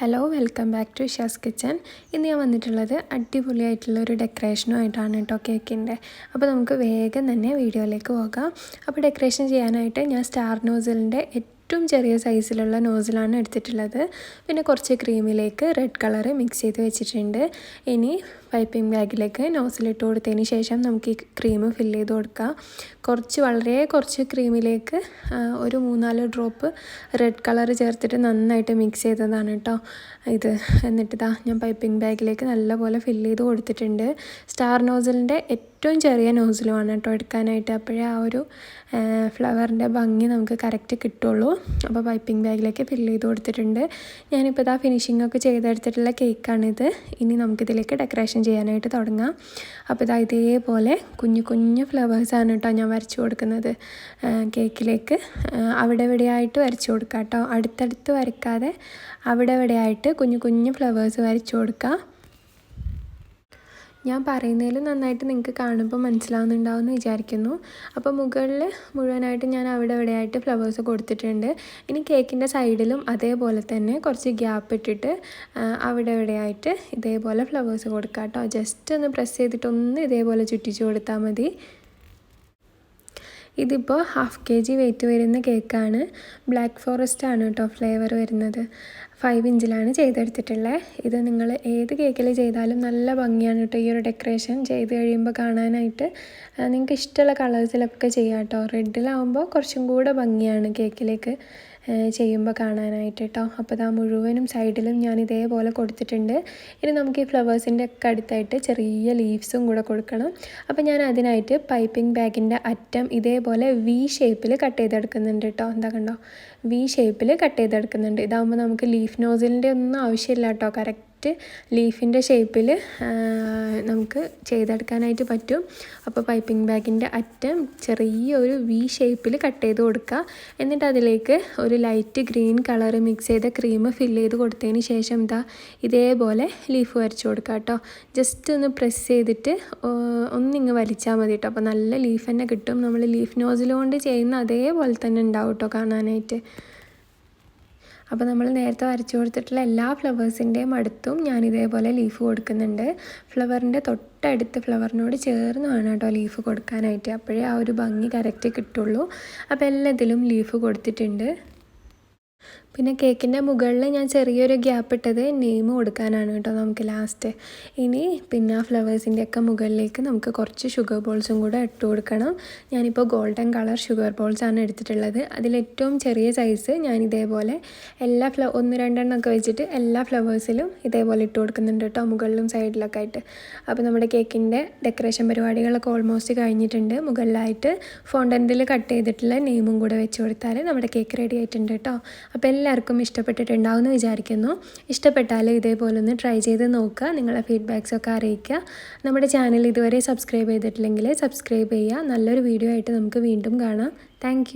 Hello welcome back to Shaz kitchen ഇന്ന് ഞാൻ വന്നിട്ടുള്ളത് അടിപൊളിയായിട്ടുള്ള ഒരു ഡെക്കറേഷനുമായിട്ടാണ് കേട്ടോ കേക്കിന്റെ അപ്പോൾ നമുക്ക് വേഗം തന്നെ വീഡിയോയിലേക്ക് പോകാം. അപ്പോൾ ഡെക്കറേഷൻ ചെയ്യാനായിട്ട് ഞാൻ സ്റ്റാർ നോസലിന്റെ ഏറ്റവും ചെറിയ സൈസിലുള്ള നോസിലാണ് എടുത്തിട്ടുള്ളത്. പിന്നെ കുറച്ച് ക്രീമിലേക്ക് റെഡ് കളർ മിക്സ് ചെയ്ത് വെച്ചിട്ടുണ്ട്. ഇനി പൈപ്പിംഗ് ബാഗിലേക്ക് നോസിലിട്ട് കൊടുത്തതിന് ശേഷം നമുക്ക് ഈ ക്രീം ഫില്ല് ചെയ്ത് കൊടുക്കാം. കുറച്ച് വളരെ കുറച്ച് ക്രീമിലേക്ക് ഒരു മൂന്നാൽ ഡ്രോപ്പ് റെഡ് കളർ ചേർത്തിട്ട് നന്നായിട്ട് മിക്സ് ചെയ്തതാണ് കേട്ടോ ഇത് എന്നിട്ട് ഞാൻ പൈപ്പിംഗ് ബാഗിലേക്ക് നല്ലപോലെ ഫില്ല് ചെയ്ത് കൊടുത്തിട്ടുണ്ട്. സ്റ്റാർ നോസിലിന്റെ ഏറ്റവും ചെറിയ നോസിലുമാണ് കേട്ടോ എടുക്കാനായിട്ട്. അപ്പോഴേ ആ ഒരു ഫ്ലവറിന്റെ ഭംഗി നമുക്ക് കറക്റ്റ് കിട്ടുള്ളൂ. അപ്പോൾ പൈപ്പിംഗ് ബാഗിലേക്ക് ഫില്ല് ചെയ്ത് കൊടുത്തിട്ടുണ്ട്. ഞാനിപ്പോൾ ഇതാ ഫിനിഷിംഗ് ഒക്കെ ചെയ്തെടുത്തിട്ടുള്ള കേക്കാണിത് ഇനി നമുക്കിതിലേക്ക് ഡെക്കറേഷൻ ചെയ്യാനായിട്ട് തുടങ്ങാം. അപ്പോൾ ഇതാ ഇതേപോലെ കുഞ്ഞു കുഞ്ഞു ഫ്ലവേഴ്സാണ് കേട്ടോ ഞാൻ വരച്ചു കൊടുക്കുന്നത്. കേക്കിലേക്ക്. അവിടെ ഇവിടെയായിട്ട് വരച്ചു കൊടുക്കാം കേട്ടോ. അടുത്തടുത്ത് വരയ്ക്കാതെ അവിടെ ഇവിടെയായിട്ട് കുഞ്ഞു കുഞ്ഞു ഫ്ലവേഴ്സ് വരച്ചു കൊടുക്കുക ഞാൻ പറയുന്നതിൽ നന്നായിട്ട് നിങ്ങൾക്ക് കാണുമ്പോൾ മനസ്സിലാവുന്നുണ്ടാവും എന്ന് വിചാരിക്കുന്നു. അപ്പോൾ മുകളിൽ മുഴുവനായിട്ട് ഞാൻ അവിടെ ഇവിടെയായിട്ട് ഫ്ലവേഴ്സ് കൊടുത്തിട്ടുണ്ട്. ഇനി കേക്കിന്റെ സൈഡിലും അതേപോലെ തന്നെ കുറച്ച് ഗ്യാപ്പ് ഇട്ടിട്ട് അവിടെ ഇവിടെയായിട്ട് ഇതേപോലെ ഫ്ലവേഴ്സ് കൊടുക്കാം കേട്ടോ. ജസ്റ്റ് ഒന്ന് പ്രസ് ചെയ്തിട്ടൊന്ന് ഇതേപോലെ ചുറ്റിച്ച് കൊടുത്താൽ മതി. ഇതിപ്പോൾ ഹാഫ് കെ ജി വെയിറ്റ് വരുന്ന കേക്കാണ് ബ്ലാക്ക് ഫോറസ്റ്റ് ആണ് കേട്ടോ ഫ്ലേവർ വരുന്നത്. ഫൈവ് ഇഞ്ചിലാണ് ചെയ്തെടുത്തിട്ടുള്ളത് ഇത് നിങ്ങൾ ഏത് കേക്കിൽ ചെയ്താലും നല്ല ഭംഗിയാണ് കേട്ടോ ഈ ഒരു ഡെക്കറേഷൻ ചെയ്ത് കഴിയുമ്പോൾ കാണാനായിട്ട് നിങ്ങൾക്ക് ഇഷ്ടമുള്ള കളേഴ്സിലൊക്കെ ചെയ്യാം കേട്ടോ റെഡിലാവുമ്പോൾ കുറച്ചും കൂടെ ഭംഗിയാണ് കേക്കിലേക്ക് ചെയ്യുമ്പോൾ കാണാനായിട്ട് കേട്ടോ അപ്പോൾ ഇതാ മുഴുവനും സൈഡിലും ഞാൻ ഇതേപോലെ കൊടുത്തിട്ടുണ്ട്. ഇനി നമുക്ക് ഈ ഫ്ലവേഴ്സിന്റെ ഒക്കെ അടുത്തായിട്ട് ചെറിയ ലീവ്സും കൂടെ കൊടുക്കണം. അപ്പോൾ ഞാൻ അതിനായിട്ട് പൈപ്പിംഗ് ബാഗിന്റെ അറ്റം ഇതേപോലെ വി ഷേപ്പിൽ കട്ട് ചെയ്തെടുക്കുന്നുണ്ട് കേട്ടോ എന്താ കണ്ടോ? വി ഷേപ്പിൽ കട്ട് ചെയ്തെടുക്കുന്നുണ്ട്. ഇതാകുമ്പോൾ നമുക്ക് ലീഫ് നോസിലിന്റെ ഒന്നും ആവശ്യമില്ല കേട്ടോ കറക്റ്റ് കറക്റ്റ് ലീഫിന്റെ ഷേപ്പിൽ നമുക്ക് ചെയ്തെടുക്കാനായിട്ട് പറ്റും. അപ്പോൾ പൈപ്പിംഗ് ബാഗിന്റെ അറ്റം ചെറിയൊരു വി ഷേപ്പിൽ കട്ട് ചെയ്ത് കൊടുക്കുക. എന്നിട്ട് അതിലേക്ക് ഒരു ലൈറ്റ് ഗ്രീൻ കളർ മിക്സ് ചെയ്ത ക്രീം ഫില്ല് ചെയ്ത് കൊടുത്തതിന് ശേഷം ഇതാ ഇതേപോലെ ലീഫ് വരച്ച് കൊടുക്കുക കേട്ടോ. ജസ്റ്റ് ഒന്ന് പ്രസ് ചെയ്തിട്ട് ഒന്നിങ്ങ് വലിച്ചാൽ മതി കേട്ടോ. അപ്പോൾ നല്ല ലീഫ് തന്നെ കിട്ടും. നമ്മൾ ലീഫ് നോസിലുകൊണ്ട് ചെയ്യുന്ന അതേപോലെ തന്നെ ഉണ്ടാവും കേട്ടോ കാണാനായിട്ട്. അപ്പോൾ നമ്മൾ നേരത്തെ വരച്ചു കൊടുത്തിട്ടുള്ള എല്ലാ ഫ്ലവേഴ്സിന്റെയും അടുത്തും ഞാൻ ഇതേപോലെ ലീഫ് കൊടുക്കുന്നുണ്ട്. ഫ്ലവറിന്റെ തൊട്ടടുത്ത് ഫ്ലവറിനോട് ചേർന്ന് വേണം കേട്ടോ ലീഫ് കൊടുക്കാനായിട്ട്. അപ്പോഴേ ആ ഒരു ഭംഗി കറക്റ്റ് കിട്ടുള്ളൂ. അപ്പോൾ എല്ലാത്തിലും ലീഫ് കൊടുത്തിട്ടുണ്ട്. പിന്നെ കേക്കിന്റെ മുകളിൽ ഞാൻ ചെറിയൊരു ഗ്യാപ്പ് ഇട്ടത് നെയിം കൊടുക്കാനാണ് കേട്ടോ നമുക്ക് ലാസ്റ്റ് ഇനി പിന്നെ ആ ഫ്ലവേഴ്സിന്റെ ഒക്കെ മുകളിലേക്ക് നമുക്ക് കുറച്ച് ഷുഗർ ബോൾസും കൂടെ ഇട്ട് കൊടുക്കണം. ഞാനിപ്പോൾ ഗോൾഡൻ കളർ ഷുഗർ ബോൾസ് ആണ് എടുത്തിട്ടുള്ളത്. അതിലേറ്റവും ചെറിയ സൈസ് ഞാൻ ഇതേപോലെ എല്ലാ ഫ്ല ഒന്ന് രണ്ടെണ്ണം ഒക്കെ വെച്ചിട്ട് എല്ലാ ഫ്ലവേഴ്സിലും ഇതേപോലെ ഇട്ട് കൊടുക്കുന്നുണ്ട് കേട്ടോ മുകളിലും സൈഡിലൊക്കെ ആയിട്ട്. അപ്പോൾ നമ്മുടെ കേക്കിന്റെ ഡെക്കറേഷൻ പരിപാടികളൊക്കെ ഓൾമോസ്റ്റ് കഴിഞ്ഞിട്ടുണ്ട്. മുകളിലായിട്ട് ഫോണ്ടന്റിൽ കട്ട് ചെയ്തിട്ടുള്ള നെയിമും കൂടെ വെച്ച് കൊടുത്താൽ നമ്മുടെ കേക്ക് റെഡി ആയിട്ടുണ്ട് കേട്ടോ. അപ്പോൾ എല്ലാവർക്കും ഇഷ്ടപ്പെട്ടിട്ടുണ്ടാവും എന്ന് വിചാരിക്കുന്നു. ഇഷ്ടപ്പെട്ടാൽ ഇതേപോലെ ഒന്ന് ട്രൈ ചെയ്ത് നോക്കുക. നിങ്ങളുടെ ഫീഡ്ബാക്സ് ഒക്കെ അറിയിക്കുക. നമ്മുടെ ചാനൽ ഇതുവരെ സബ്സ്ക്രൈബ് ചെയ്തിട്ടില്ലെങ്കിൽ സബ്സ്ക്രൈബ് ചെയ്യുക. നല്ലൊരു വീഡിയോ ആയിട്ട് നമുക്ക് വീണ്ടും കാണാം. താങ്ക്